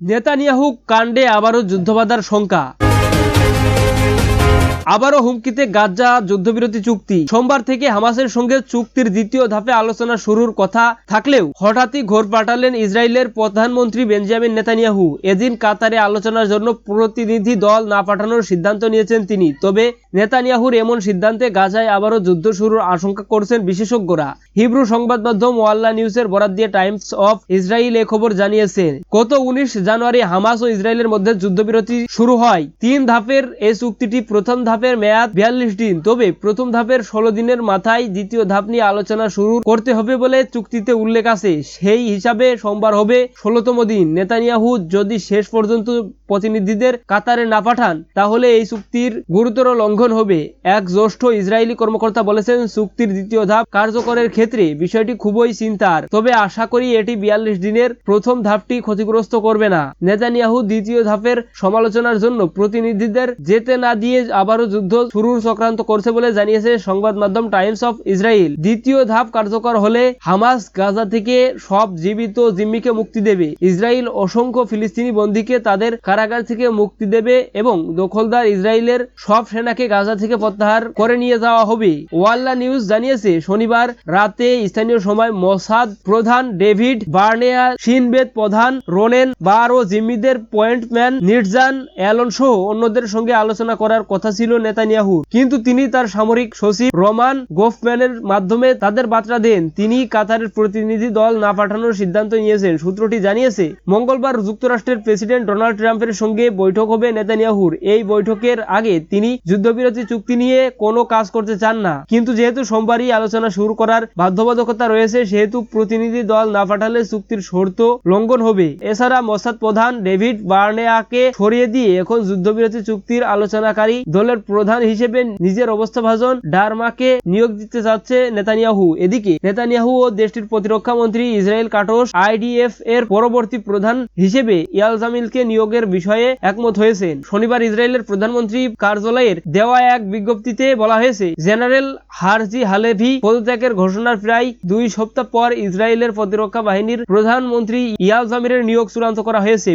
Netanyahu কাণ্ডে আবারও যুদ্ধবাদার শঙ্কা। আবারও হুমকিতে গাজা যুদ্ধবিরতি চুক্তি। সোমবার থেকে হামাসের সঙ্গে চুক্তির দ্বিতীয় ধাপে আলোচনা শুরুর কথা থাকলেও হঠাৎই ঘোর পাঠালেন ইসরায়েলের প্রধানমন্ত্রী বেঞ্জামিন নেতানিয়াহু। এদিন কাতারে আলোচনার জন্য প্রতিনিধি দল না পাঠানোর সিদ্ধান্ত নিয়েছেন তিনি। তবে নেতানিয়াহুর এমন সিদ্ধান্তে গাজায় আবারও যুদ্ধ শুরুর আশঙ্কা করছেন বিশেষজ্ঞরা। হিব্রু সংবাদ মাধ্যম ওয়াল্লা নিউজের বরাদ দিয়ে টাইমস অফ ইসরায়েল এ খবর জানিয়েছে গত উনিশ জানুয়ারি হামাস ও ইসরায়েলের মধ্যে যুদ্ধবিরতি শুরু হয়। তিন ধাপের এই চুক্তিটি প্রথম ধাপের মেয়াদ বিয়াল্লিশ দিন। তবে প্রথম ধাপের ষোলো দিনের মাথায় দ্বিতীয় ধাপ নিয়ে আলোচনা শুরু করতে হবে বলে চুক্তিতে উল্লেখ আছে। সেই হিসাবে সোমবার হবে ষোলোতম দিন। নেতানিয়াহু যদি শেষ পর্যন্ত প্রতিনিধিদের কাতারে না পাঠান, তাহলে এই চুক্তির গুরুতর লঙ্ঘন হবে। এক জ্যেষ্ঠ ইসরায়েলি কর্মকর্তা বলেছেন, চুক্তির দ্বিতীয় ধাপ কার্যকরের ক্ষেত্রে বিষয়টি খুবই চিন্তার। তবে আশা করি এটি বিয়াল্লিশ দিনের প্রথম ধাপটি ক্ষতিগ্রস্ত করবে না। নেতানিয়াহু দ্বিতীয় ধাপের সমালোচনার জন্য প্রতিনিধিদের যেতে না দিয়ে আবারও যুদ্ধ শুরুর চক্রান্ত করছে বলে জানিয়েছে সংবাদ মাধ্যম টাইমস অফ ইসরায়েল। দ্বিতীয় ধাপ কার্যকর হলে হামাস গাজা থেকে সব জীবিত জিম্মিকে মুক্তি দেবে। ইসরায়েল অসংখ্য ফিলিস্তিনি বন্দীকে তাদের কারাগার থেকে মুক্তি দেবে এবং দখলদার ইসরায়েলের সব সেনাকে গাজা থেকে প্রত্যাহার করে নিয়ে যাওয়া হবে। ওয়াল্লা নিউজ জানিয়েছে, শনিবার রাতে স্থানীয় সময় মোসাদ প্রধান ডেভিড বার্নেয়া, সিনবেদ প্রধান রোনেন বার ও জিম্মিদের পয়েন্টম্যান নির্জান অ্যালন সহ অন্যদের সঙ্গে আলোচনা করার কথা ছিল নেতানিয়াহু। কিন্তু তিনি তার সামরিক সচিব রোমান গোফম্যানের মাধ্যমে তাদের বার্তা দেন। তিনি কাতারের প্রতিনিধি দল না পাঠানোর সিদ্ধান্ত নিয়েছেন। সূত্রটি জানিয়েছে, মঙ্গলবার যুক্তরাষ্ট্রের প্রেসিডেন্ট ডোনাল্ড ট্রাম্পের সঙ্গে বৈঠক হবে নেতানিয়াহুর। এই বৈঠকের আগে তিনি যুদ্ধবিরতি চুক্তি নিয়ে কোনো কাজ করতে চান না। কিন্তু যেহেতু সোমবারই আলোচনা শুরু করার বাধ্যবাধকতা রয়েছে, সেহেতু প্রতিনিধি দল না পাঠালে চুক্তির শর্ত লঙ্ঘন হবে। এছাড়া মোসাদ প্রধান ডেভিড বার্নেয়াকে সরিয়ে দিয়ে এখন যুদ্ধবিরতি চুক্তির আলোচনাকারী দলের প্রধান হিসেবে নিজের অবস্থাভাজন ডারমাকে নিয়োগ দিতে চাচ্ছে নেতানিয়াহু। এদিকে নেতানিয়াহু ও দেশটির প্রতিরক্ষা মন্ত্রী ইসরায়েল কাটোস আইডিএফ এর পরবর্তী প্রধান হিসেবে ইয়ালজামিলকে নিয়োগের বিষয়ে একমত হয়েছেন। শনিবার ইসরায়েলের প্রধানমন্ত্রী কার্যালয়ের দেওয়া এক বিজ্ঞপ্তিতে বলা হয়েছে, জেনারেল হারজি হালেভি পদত্যাগের ঘোষণার প্রায় দুই সপ্তাহ পর ইসরায়েলের প্রতিরক্ষা বাহিনীর প্রধানমন্ত্রী ইয়ালজামিরের নিয়োগ চূড়ান্ত করা হয়েছে।